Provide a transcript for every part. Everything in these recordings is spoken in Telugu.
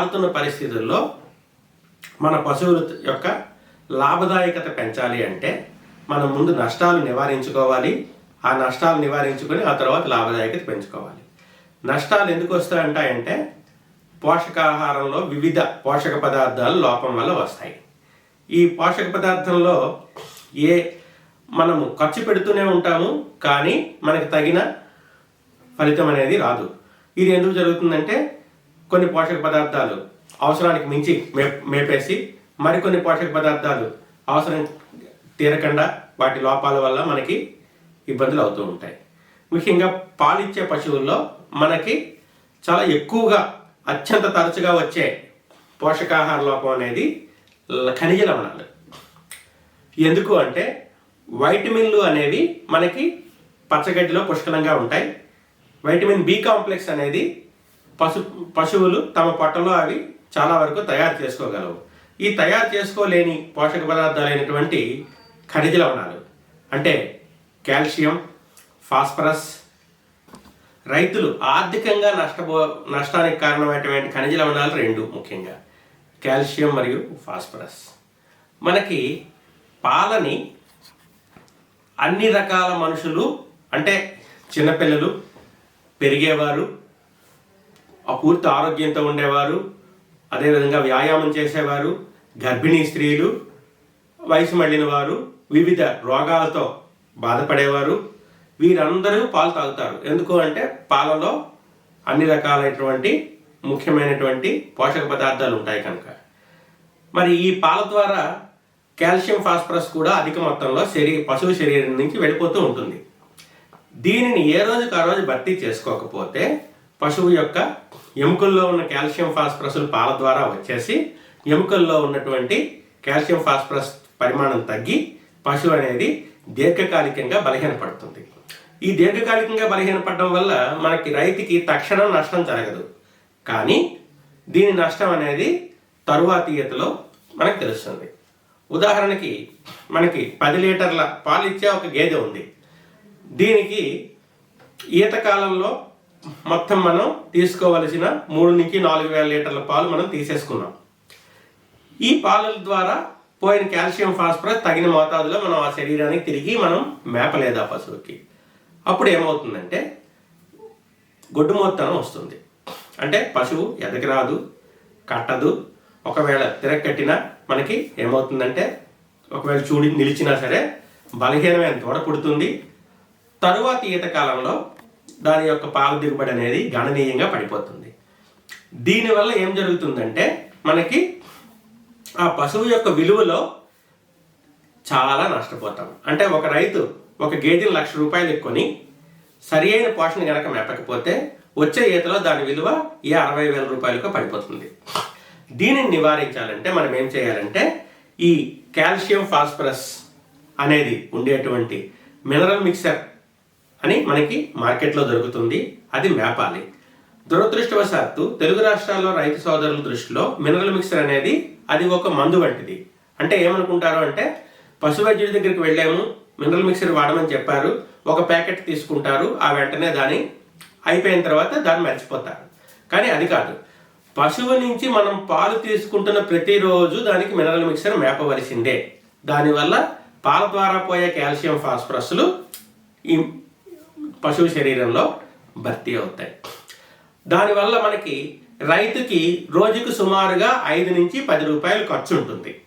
మారుతున్న పరిస్థితుల్లో మన పశువుల యొక్క లాభదాయకత పెంచాలి అంటే మనం ముందు నష్టాలు నివారించుకోవాలి. ఆ నష్టాలు నివారించుకొని ఆ తర్వాత లాభదాయకత పెంచుకోవాలి. నష్టాలు ఎందుకు వస్తాయంటాయంటే పోషకాహారంలో వివిధ పోషక పదార్థాలు లోపం వల్ల వస్తాయి. ఈ పోషక పదార్థంలో ఏ మనము ఖర్చు పెడుతూనే ఉంటాము కానీ మనకు తగిన ఫలితం అనేది రాదు. ఇది ఎందుకు జరుగుతుందంటే కొన్ని పోషక పదార్థాలు అవసరానికి మించి మే మేపేసి మరికొన్ని పోషక పదార్థాలు అవసరం తీరకుండా వాటి లోపాల వల్ల మనకి ఇబ్బందులు అవుతూ ఉంటాయి. ముఖ్యంగా పాలిచ్చే పశువుల్లో మనకి చాలా ఎక్కువగా అత్యంత తరచుగా వచ్చే పోషకాహార లోపం అనేది ఖనిజ లవణాలు. ఎందుకు అంటే వైటమిన్లు అనేవి మనకి పచ్చగడ్డిలో పుష్కలంగా ఉంటాయి. వైటమిన్ బి కాంప్లెక్స్ అనేది పశు పశువులు తమ పొట్టలో అవి చాలా వరకు తయారు చేసుకోగలవు. ఈ తయారు చేసుకోలేని పోషక పదార్థాలైనటువంటి ఖనిజ లవణాలు అంటే కాల్షియం ఫాస్ఫరస్ రైతులు ఆర్థికంగా నష్టపో నష్టానికి కారణమైనటువంటి ఖనిజ లవణాలు రెండు ముఖ్యంగా కాల్షియం మరియు ఫాస్ఫరస్. మనకి పాలని అన్ని రకాల మనుషులు అంటే చిన్నపిల్లలు పెరిగేవారు ఆ పూర్తి ఆరోగ్యంతో ఉండేవారు. అదేవిధంగా వ్యాయామం చేసేవారు. గర్భిణీ స్త్రీలు వయసు మళ్ళిన వారు వివిధ రోగాలతో బాధపడేవారు. వీరందరూ పాలు తాగుతారు. ఎందుకు అంటే పాలలో అన్ని రకాలైనటువంటి ముఖ్యమైనటువంటి పోషక పదార్థాలు ఉంటాయి కనుక. మరి ఈ పాల ద్వారా కాల్షియం ఫాస్ఫరస్ కూడా అధిక మొత్తంలో శరీ పశువు శరీరం నుంచి వెళ్ళిపోతూ ఉంటుంది. దీనిని ఏ రోజుకు ఆ రోజు భర్తీ చేసుకోకపోతే పశువు యొక్క ఎముకల్లో ఉన్న కాల్షియం ఫాస్ఫరస్లు పాల ద్వారా వచ్చేసి ఎముకల్లో ఉన్నటువంటి కాల్షియం ఫాస్ఫరస్ పరిమాణం తగ్గి పశువు అనేది దీర్ఘకాలికంగా బలహీనపడుతుంది. ఈ దీర్ఘకాలికంగా బలహీనపడడం వల్ల మనకి రైతుకి తక్షణం నష్టం జరగదు. కానీ దీని నష్టం అనేది తరువాతీయతలో మనకు తెలుస్తుంది. ఉదాహరణకి మనకి పది లీటర్ల పాలు ఇచ్చే ఒక గేదె ఉంది. దీనికి ఈత కాలంలో మొత్తం మనం తీసుకోవలసిన మూడు నుంచి నాలుగు వేల లీటర్ల పాలు మనం తీసేసుకున్నాం. ఈ పాలల ద్వారా పోయిన కాల్షియం ఫాస్ఫరస్ తగిన మోతాదులో మనం ఆ శరీరానికి తిరిగి మనం మేపలేదు ఆ పశువుకి. అప్పుడు ఏమవుతుందంటే గొడ్డు మోత్తనం వస్తుంది. అంటే పశువు ఎదగరాదు రాదు కట్టదు. ఒకవేళ తిరగట్టినా మనకి ఏమవుతుందంటే ఒకవేళ చూడి నిలిచినా సరే బలహీనమైన తోడ పుడుతుంది. తరువాత ఈత కాలంలో దాని యొక్క పాల దిగుబడి అనేది గణనీయంగా పడిపోతుంది. దీనివల్ల ఏం జరుగుతుందంటే మనకి ఆ పశువు యొక్క విలువలో చాలా నష్టపోతాం. అంటే ఒక రైతు ఒక గేదెని లక్ష రూపాయలు కొని సరి అయిన పోషణ గనక మేపకపోతే వచ్చే ఈతలో దాని విలువ ఏ అరవై వేల రూపాయలకు పడిపోతుంది. దీనిని నివారించాలంటే మనం ఏం చేయాలంటే ఈ కాల్షియం ఫాస్ఫరస్ అనేది ఉండేటువంటి మినరల్ మిక్సర్ అని మనకి మార్కెట్లో దొరుకుతుంది. అది మేపాలి. దురదృష్టవశాత్తు తెలుగు రాష్ట్రాల్లో రైతు సోదరుల దృష్టిలో మినరల్ మిక్సర్ అనేది అది ఒక మందు వంటిది. అంటే ఏమనుకుంటారు అంటే పశు వైద్యుడి దగ్గరికి వెళ్ళాము మినరల్ మిక్సర్ వాడమని చెప్పారు ఒక ప్యాకెట్ తీసుకుంటారు ఆ వెంటనే దాని అయిపోయిన తర్వాత దాన్ని మర్చిపోతారు. కానీ అది కాదు. పశువు నుంచి మనం పాలు తీసుకుంటున్న ప్రతిరోజు దానికి మినరల్ మిక్సర్ మేపవలసిందే. దానివల్ల పాల ద్వారా పోయే కాల్షియం ఫాస్ఫరస్లు ఈ పశువు శరీరంలో భర్తీ అవుతాయి. దానివల్ల మనకి రైతుకి రోజుకు సుమారుగా ఐదు నుంచి పది రూపాయలు ఖర్చు ఉంటుంది.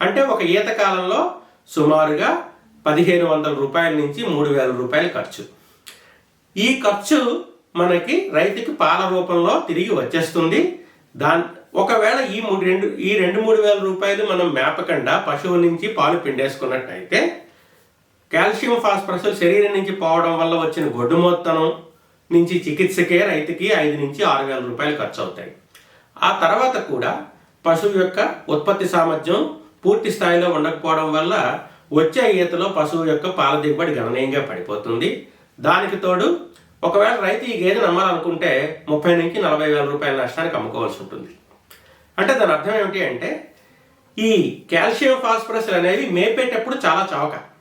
అంటే ఒక ఈత కాలంలో సుమారుగా పదిహేను వందల రూపాయల నుంచి మూడు వేల రూపాయలు ఖర్చు. ఈ ఖర్చు మనకి రైతుకి పాల రూపంలో తిరిగి వచ్చేస్తుంది. దాని ఒకవేళ ఈ మూడు రెండు ఈ రెండు మూడు వేల రూపాయలు మనం మేపకుండా పశువు నుంచి పాలు పిండేసుకున్నట్టయితే కాల్షియం ఫాస్ఫరస్ శరీరం నుంచి పోవడం వల్ల వచ్చిన గొడ్డు మొత్తనం నుంచి చికిత్సకే రైతుకి ఐదు నుంచి ఆరు వేల రూపాయలు ఖర్చు అవుతాయి ఆ తర్వాత కూడా పశువు యొక్క ఉత్పత్తి సామర్థ్యం పూర్తి స్థాయిలో ఉండకపోవడం వల్ల వచ్చే ఈతలో పశువు యొక్క పాల దిగుబడి గణనీయంగా పడిపోతుంది. దానికి తోడు ఒకవేళ రైతు ఈ గేదెను అమ్మాలనుకుంటే ముప్పై నుంచి నలభై వేల రూపాయల నష్టానికి అమ్ముకోవాల్సి ఉంటుంది. అంటే దాని అర్థం ఏమిటి అంటే ఈ కాల్షియం ఫాస్ఫరస్ అనేవి మేపేటప్పుడు చాలా చవక.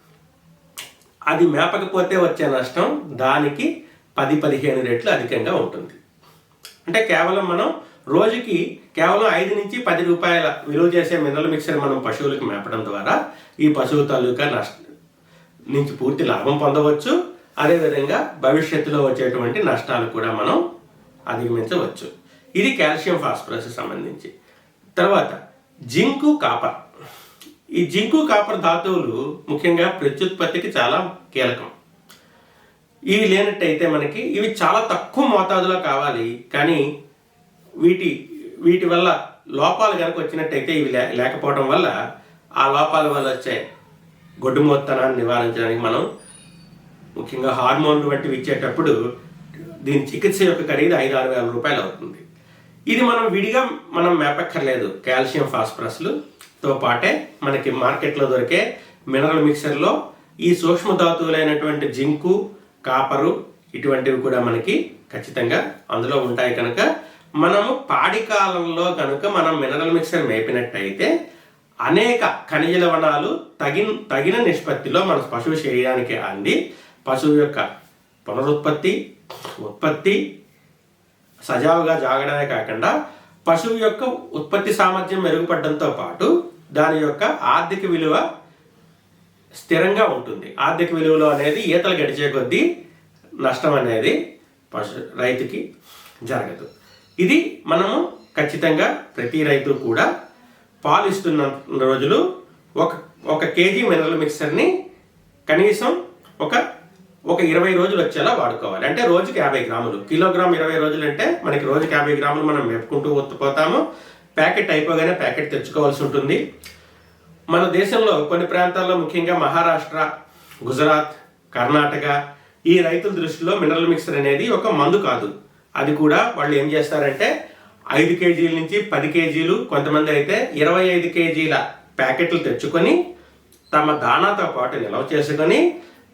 అది మేపకపోతే వచ్చే నష్టం దానికి పది పదిహేను రెట్లు అధికంగా ఉంటుంది. అంటే కేవలం మనం రోజుకి కేవలం ఐదు నుంచి పది రూపాయల విలువ చేసే మినరల్ మిక్సర్ మనం పశువులకు మేపడం ద్వారా ఈ పశువు తాలూకా నష్ట నుంచి పూర్తి లాభం పొందవచ్చు. అదేవిధంగా భవిష్యత్తులో వచ్చేటువంటి నష్టాలు కూడా మనం అధిగమించవచ్చు. ఇది కాల్షియం ఫాస్ఫరస్ సంబంధించి. తర్వాత జింకు కాపర్. ఈ జింకు కాపర్ ధాతువులు ముఖ్యంగా ప్రత్యుత్పత్తికి చాలా కీలకం. ఇవి లేనట్టయితే మనకి ఇవి చాలా తక్కువ మోతాదులో కావాలి కానీ వీటి వీటి వల్ల లోపాలు కనుక వచ్చినట్టయితే ఇవి లే లేకపోవడం వల్ల ఆ లోపాల వల్ల వచ్చే గొడ్డు మొత్తనాన్ని నివారించడానికి మనం ముఖ్యంగా హార్మోన్లు వంటివి ఇచ్చేటప్పుడు దీని చికిత్స యొక్క ఖరీదు ఐదు ఆరు వేల రూపాయలు అవుతుంది. ఇది మనం విడిగా మనం మేపక్కర్లేదు. కాల్షియం ఫాస్ఫరస్లు తో పాటే మనకి మార్కెట్లో దొరికే మినరల్ మిక్సర్లో ఈ సూక్ష్మ ధాతువులైనటువంటి జింకు కాపరు ఇటువంటివి కూడా మనకి ఖచ్చితంగా అందులో ఉంటాయి కనుక మనము పాడి కాలంలో కనుక మనం మినరల్ మిక్సర్ మేపినట్టయితే అనేక ఖనిజ లవణాలు తగిన తగిన నిష్పత్తిలో మన పశువు శరీరానికి అంది. పశువు యొక్క పునరుత్పత్తి ఉత్పత్తి సజావుగా జాగడమే కాకుండా పశువు యొక్క ఉత్పత్తి సామర్థ్యం మెరుగుపడడంతో పాటు దాని యొక్క ఆర్థిక విలువ స్థిరంగా ఉంటుంది. ఆర్థిక విలువలో అనేది ఈతలు గడిచే కొద్దీ నష్టం అనేది పశు రైతుకి జరగదు. ఇది మనము ఖచ్చితంగా ప్రతి రైతు కూడా పాలు ఇస్తున్న రోజులు ఒక ఒక కేజీ మినరల్ మిక్సర్ని కనీసం ఒక ఒక ఇరవై రోజులు వచ్చేలా వాడుకోవాలి. అంటే రోజుకి యాభై గ్రాములు. కిలోగ్రామ్ ఇరవై రోజులు అంటే మనకి రోజుకి యాభై గ్రాములు మనం మెప్పుకుంటూ పోతాము ప్యాకెట్ అయిపోగానే ప్యాకెట్ తెచ్చుకోవాల్సి ఉంటుంది. మన దేశంలో కొన్ని ప్రాంతాల్లో ముఖ్యంగా మహారాష్ట్ర గుజరాత్ కర్ణాటక ఈ రైతుల దృష్టిలో మినరల్ మిక్సర్ అనేది ఒక మందు కాదు. అది కూడా వాళ్ళు ఏం చేస్తారంటే ఐదు కేజీల నుంచి పది కేజీలు కొంతమంది అయితే ఇరవై ఐదు కేజీల ప్యాకెట్లు తెచ్చుకొని తమ దానాతో పాటు నిల్వ చేసుకొని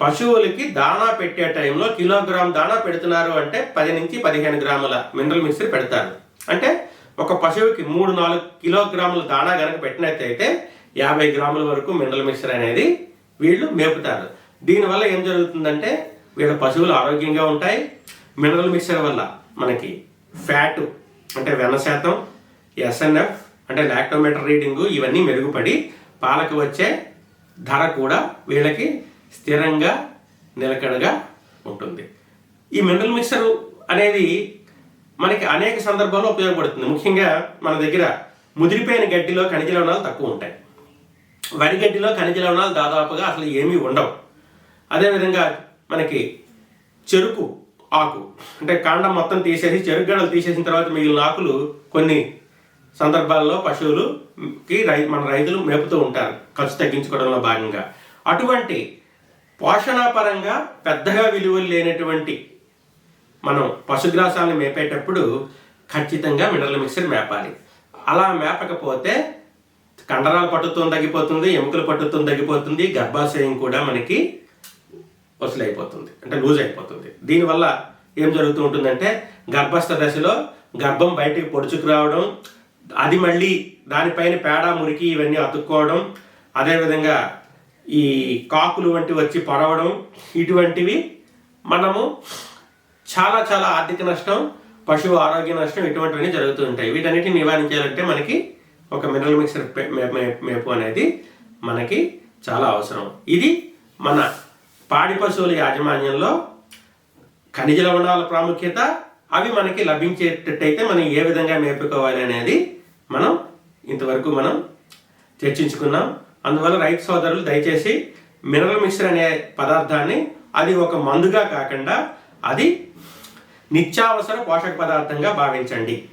పశువులకి దానా పెట్టే టైంలో కిలోగ్రామ్ దానా పెడుతున్నారు అంటే పది నుంచి పదిహేను గ్రాముల మినరల్ మిక్సర్ పెడతారు. అంటే ఒక పశువుకి మూడు నాలుగు కిలోగ్రాముల దానా కనుక పెట్టినట్టయితే యాభై గ్రాముల వరకు మినరల్ మిక్చర్ అనేది వీళ్ళు మేపుతారు. దీనివల్ల ఏం జరుగుతుందంటే వీళ్ళ పశువులు ఆరోగ్యంగా ఉంటాయి. మినరల్ మిక్చర్ వల్ల మనకి ఫ్యాట్ అంటే వెన్న శాతం ఎస్ఎన్ఎఫ్ అంటే లాక్టోమీటర్ రీడింగు ఇవన్నీ మెరుగుపడి పాలకు వచ్చే ధర కూడా వీళ్ళకి స్థిరంగా నిలకడగా ఉంటుంది. ఈ మినరల్ మిక్సర్ అనేది మనకి అనేక సందర్భాల్లో ఉపయోగపడుతుంది. ముఖ్యంగా మన దగ్గర ముదిరిపోయిన గడ్డిలో ఖనిజ లవణాలు తక్కువ ఉంటాయి. వరి గడ్డిలో ఖనిజ లవణాలు దాదాపుగా అసలు ఏమీ ఉండవు. అదేవిధంగా మనకి చెరుకు ఆకు అంటే కాండం మొత్తం తీసేసి చెరుకు గడలు తీసేసిన తర్వాత మిగిలిన ఆకులు కొన్ని సందర్భాల్లో పశువులుకి రై మన రైతులు మేపుతూ ఉంటారు ఖర్చు తగ్గించుకోవడంలో భాగంగా. అటువంటి పోషణాపరంగా పెద్దగా విలువలు లేనటువంటి మనం పశుగ్రాసాలను మేపేటప్పుడు ఖచ్చితంగా మినరల్ మిక్సర్ మేపాలి. అలా మేపకపోతే కండరాల పట్టుతో తగ్గిపోతుంది ఎముకల పట్టుతో తగ్గిపోతుంది గర్భాశయం కూడా మనకి వసూలైపోతుంది అంటే లూజ్ అయిపోతుంది. దీనివల్ల ఏం జరుగుతూ ఉంటుందంటే గర్భస్థ దశలో గర్భం బయటికి పొడుచుకు రావడం అది మళ్ళీ దానిపైన పేడ మురికి ఇవన్నీ అతుక్కోవడం అదేవిధంగా ఈ కాకులు వంటివి వచ్చి పొరవడం ఇటువంటివి మనము చాలా చాలా ఆర్థిక నష్టం పశువు ఆరోగ్య నష్టం ఇటువంటివన్నీ జరుగుతూ ఉంటాయి. వీటన్నిటిని నివారించాలంటే మనకి ఒక మినరల్ మిక్సర్ పే- మేపు అనేది మనకి చాలా అవసరం. ఇది మన పాడి పశువుల యాజమాన్యంలో ఖనిజ లవణాల ప్రాముఖ్యత అవి మనకి లభించేటట్టయితే మనం ఏ విధంగా మేపుకోవాలి అనేది మనం ఇంతవరకు మనం చర్చించుకున్నాం. అందువల్ల రైతు సోదరులు దయచేసి మినరల్ మిక్సర్ అనే పదార్థాన్ని అది ఒక మందుగా కాకుండా అది నిత్యావసర పోషక పదార్థంగా భావించండి.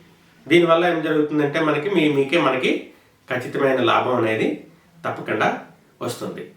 దీనివల్ల ఏం జరుగుతుందంటే మనకి మీ మీకే మనకి ఖచ్చితమైన లాభం అనేది తప్పకుండా వస్తుంది.